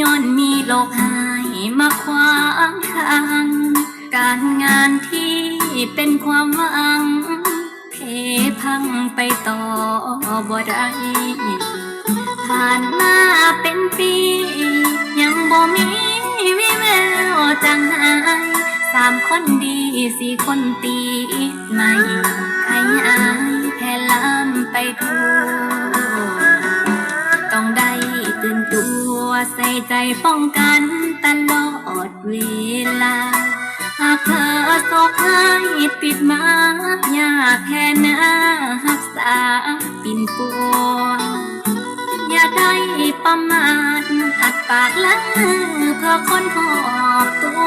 ย้อนมีโลกหายมาขวางทางการงานที่เป็นความหวังเพพังไปต่อบ่ได้ผ่านมาเป็นปี ยังบ่มีวิแววจางหายสามคนดีสี่คนตี ไม่ขยายแพ่ลามไปทั่ว ใส่ใจป้องกันตลอดเวลา หากเธอโศกให้ติดมายากแค่หน้าหักษาปิ่นปัวอย่าได้ประมาทอัดปากลือเพื่อคนหอบตัว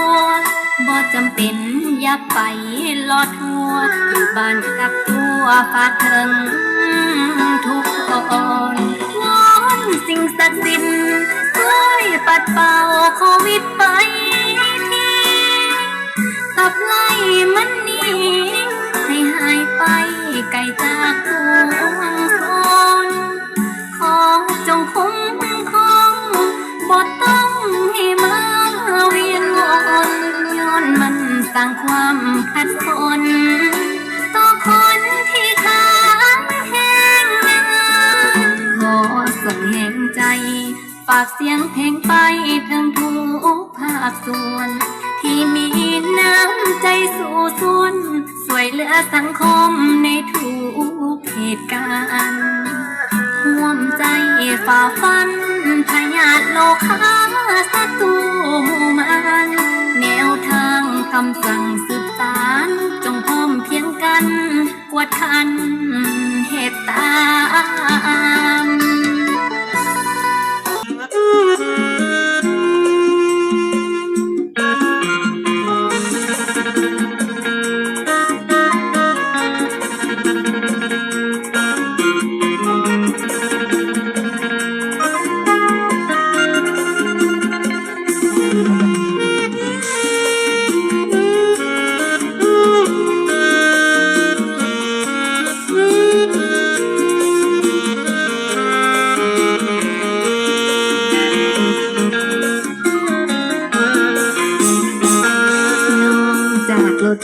บ่จำเป็นอย่าไปลอดทัวอยู่บ้านกับตัวฝากถึง โควิดไปทีขับไล่มันนีให้หายไปไกลจากดวงคนขอจงคุ้มครองบ่ต้องให้มาเวียนวนย้อนมันสร้างความขัดสนต่อคนที่ขาแห้งงานขอส่งแห่งใจ ฝากเสียงเพลงไปถึง คส่วน ที่มีน้ำใจสู่ส่วนสวยเหลือสังคมในทุกเหตุการณ์ห่วมใจฝ่าฟัน พยาธิโลคาศัตรูมูมันแนวทางคำสั่งสืบสารจงพร้อมเพียงกันกวดขัน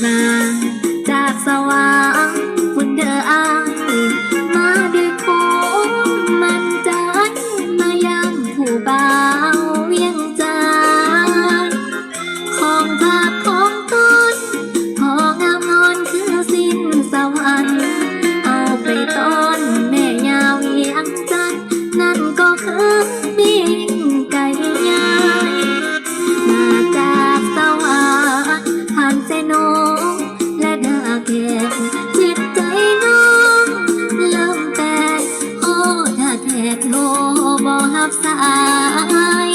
มา จากสว่างคุณเธออายมา หับสาย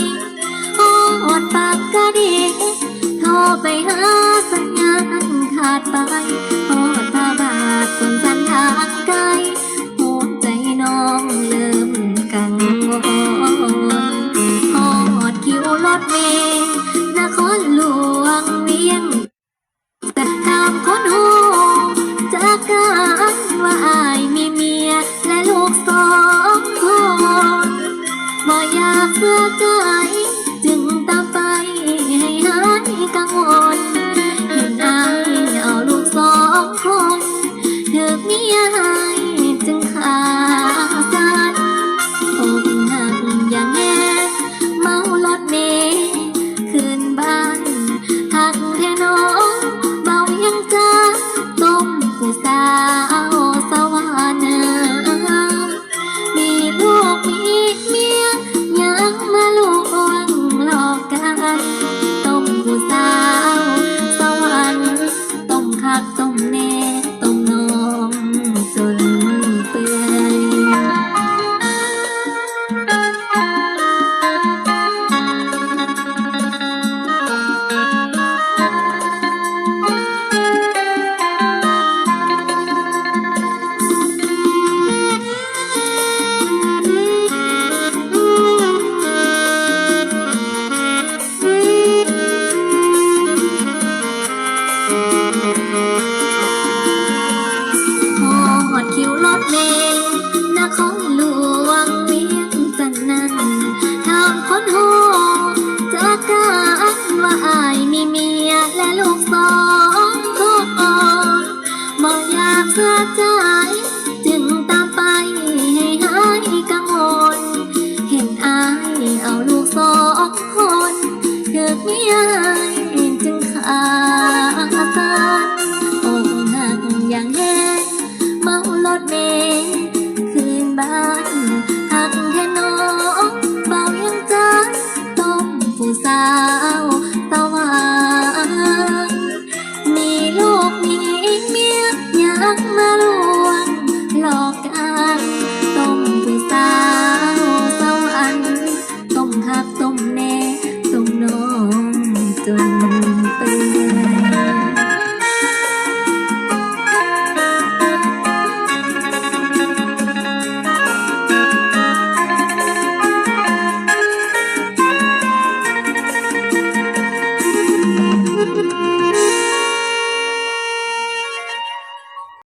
โอ้อดปากก็ดีโทรไปหาสัญญาณขาดไปโอ้ตาบาดคนสันทางไกลหัวใจน้องเริ่มกังวลอดคิวรถเมล์นครหลวงเวียงแต่ตามคนหูจากการว่าอายมี อยากเพื่อไกลจึงตามไปให้หายกังวล ねえなこ Xa